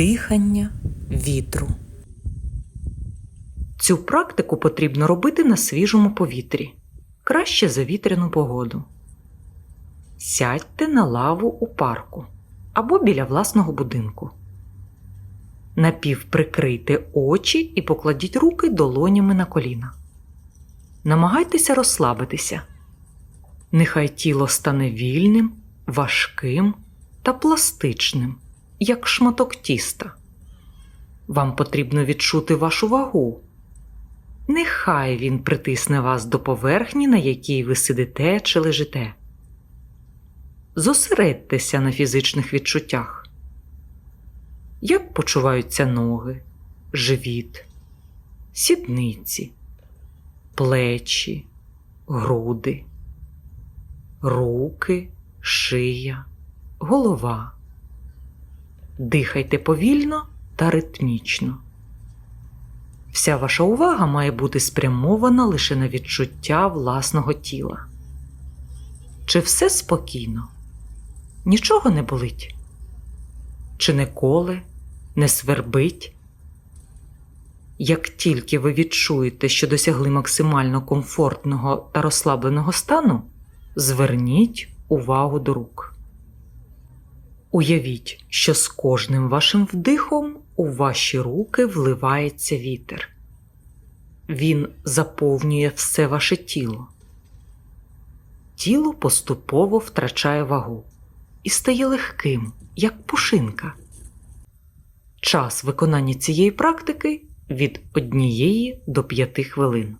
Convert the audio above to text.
Дихання вітру. Цю практику потрібно робити на свіжому повітрі, краще за вітряну погоду. Сядьте на лаву у парку або біля власного будинку. Напівприкрийте очі і покладіть руки долонями на коліна. Намагайтеся розслабитися. Нехай тіло стане вільним, важким та пластичним, як шматок тіста. Вам потрібно відчути вашу вагу. Нехай він притисне вас до поверхні, на якій ви сидите чи лежите. Зосередьтеся на фізичних відчуттях. Як почуваються ноги, живіт, сідниці, плечі, груди, руки, шия, голова. Дихайте повільно та ритмічно. Вся ваша увага має бути спрямована лише на відчуття власного тіла. Чи все спокійно? Нічого не болить? Чи не коле, не свербить? Як тільки ви відчуєте, що досягли максимально комфортного та розслабленого стану, зверніть увагу до рук. Уявіть, що з кожним вашим вдихом у ваші руки вливається вітер. Він заповнює все ваше тіло. Тіло поступово втрачає вагу і стає легким, як пушинка. Час виконання цієї практики від 1 до 5 хвилин.